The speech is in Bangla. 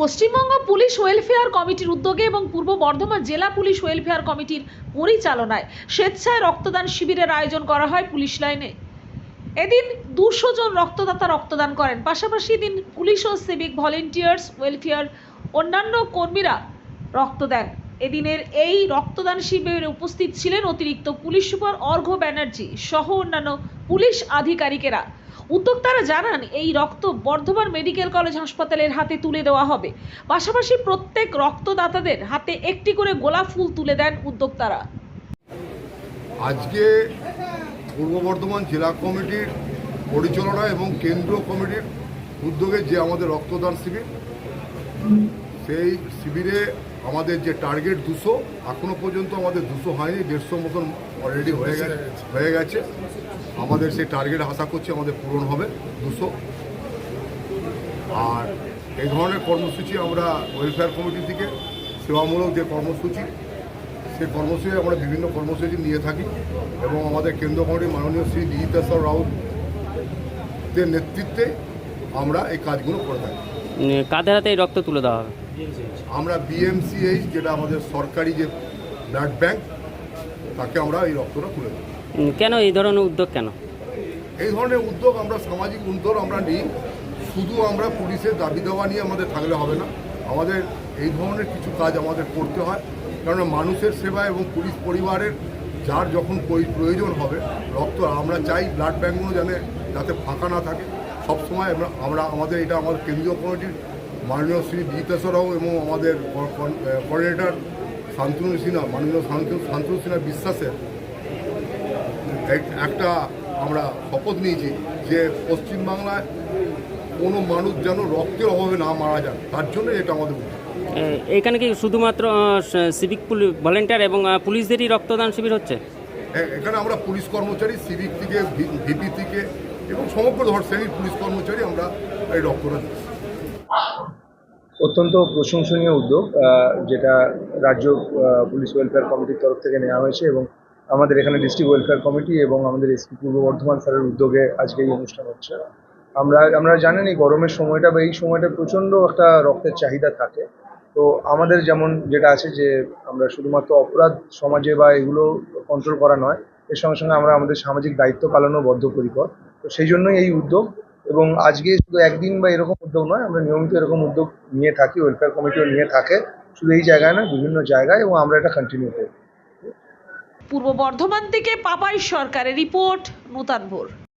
পশ্চিমবঙ্গ পুলিশ ওয়েলফেয়ার কমিটির উদ্যোগে এবং পূর্ব বর্ধমান জেলা পুলিশ ওয়েলফেয়ার কমিটির পরিচালনায় স্বেচ্ছায় রক্তদান শিবিরের আয়োজন করা হয় পুলিশ লাইনে। এদিন দুশো জন রক্তদাতা রক্তদান করেন। পাশাপাশি এদিন পুলিশ ও সিভিক ভলেন্টিয়ার্স ওয়েলফেয়ার অন্যান্য কর্মীরা রক্ত দেন। এদিনের এই রক্তদান শিবিরে উপস্থিত ছিলেন অতিরিক্ত পুলিশ সুপার অর্ঘ্য ব্যানার্জি সহ অন্যান্য পুলিশ আধিকারিকেরা। উদ্যোক্তারা জানান, এই রক্ত বর্ধমান মেডিকেল কলেজ হাসপাতালের হাতে তুলে দেওয়া হবে। পাশাপাশি প্রত্যেক রক্তদাতাদের হাতে একটি করে গোলাপ ফুল তুলে দেন উদ্যোক্তারা। আজকে পূর্ব বর্ধমান জেলা কমিটির পরিচালনা এবং কেন্দ্র কমিটির উদ্যোগে যে আমাদের রক্তদান শিবির, সেই শিবিরে আমাদের যে টার্গেট দুশো, এখনও পর্যন্ত আমাদের দুশো হয়নি, দেড়শো মতন অলরেডি হয়ে গেছে হয়ে গেছে। আমাদের সেই টার্গেট আশা করছি আমাদের পূরণ হবে, দুশো। আর এই ধরনের কর্মসূচি আমরা ওয়েলফেয়ার কমিটি থেকে সেবামূলক যে কর্মসূচি, সেই কর্মসূচি আমরা বিভিন্ন কর্মসূচি নিয়ে থাকি এবং আমাদের কেন্দ্র কমিটির মাননীয় শ্রী বিজিতেশ্বর রাউতের নেতৃত্বে আমরা এই কাজগুলো করে থাকি। কাদের হাতে এই রক্ত তুলে দেওয়া হবে? আমরা বিএমসিএইচ যেটা আমাদের সরকারি যে ব্লাড ব্যাংক তাকে আমরা এই রক্তটা তুলে দেবো। কেন এই ধরনের উদ্যোগ কেন? এই ধরনের উদ্যোগ আমরা সামাজিক উদ্যোগ আমরা নিই শুধু আমরা পুলিশের দাবি দেওয়া নিয়ে আমাদের থাকলে হবে না। আমাদের এই ধরনের কিছু কাজ আমাদের করতে হয় কেননা মানুষের সেবা এবং পুলিশ পরিবারের যার যখন প্রয়োজন হবে রক্ত আমরা চাই ব্লাড ব্যাঙ্কগুলো যাতে যাতে ফাঁকা না থাকে। সবসময় আমরা আমরা আমাদের এটা আমাদের কেন্দ্রীয় কমিটির মাননীয় শ্রী বিজিতেশ্বর রাও এবং আমাদের কোঅর্ডিনেটর শান্তনু সিনহা মাননীয় শান্তনু শান্তনু সিনহা বিশ্বাসের এক- একটা আমরা শপথ নিয়েছি যে পশ্চিমবাংলায় কোনো মানুষ যেন রক্তের অভাবে না মারা যান তার জন্য এটা আমাদের। এখানে কি শুধুমাত্র সিভিক ভলেন্টিয়ার এবং পুলিশদেরই রক্তদান শিবির হচ্ছে এখানে আমরা পুলিশ কর্মচারী সিভিক থেকে ভিপি থেকে এবং সমগ্র ধর শ্রেণির পুলিশ কর্মচারী আমরা এই রক্তটা দিচ্ছি অত্যন্ত প্রশংসনীয় উদ্যোগ যেটা রাজ্য পুলিশ ওয়েলফেয়ার কমিটির তরফ থেকে নেওয়া হয়েছে এবং আমাদের এখানে ডিস্ট্রিক্ট ওয়েলফেয়ার কমিটি এবং আমাদের এসপি পূর্ব বর্ধমান স্যারের উদ্যোগে আজকে এই অনুষ্ঠান হচ্ছে। আমরা আমরা জানেন এই গরমের সময়টা বা এই সময়টা প্রচণ্ড একটা রক্তের চাহিদা থাকে। তো আমাদের যেমন যেটা আছে যে, আমরা শুধুমাত্র অপরাধ সমাজে বা এগুলো কন্ট্রোল করা নয়, এর সঙ্গে সঙ্গে আমরা আমাদের সামাজিক দায়িত্ব পালনও বদ্ধপরিকর। তো সেই জন্যই এই উদ্যোগ এবং আজকে শুধু একদিন বা এরকম উদ্যোগ নয়, আমরা নিয়মিত এরকম উদ্যোগ নিয়ে থাকি ওয়েলফেয়ার কমিটিও নিয়ে থাকে। শুধু এই জায়গায় না বিভিন্ন জায়গায় এবং আমরা এটা কন্টিনিউ করি পূর্ব বর্ধমান থেকে পাপাই সরকারের রিপোর্ট, নূতন ভোর।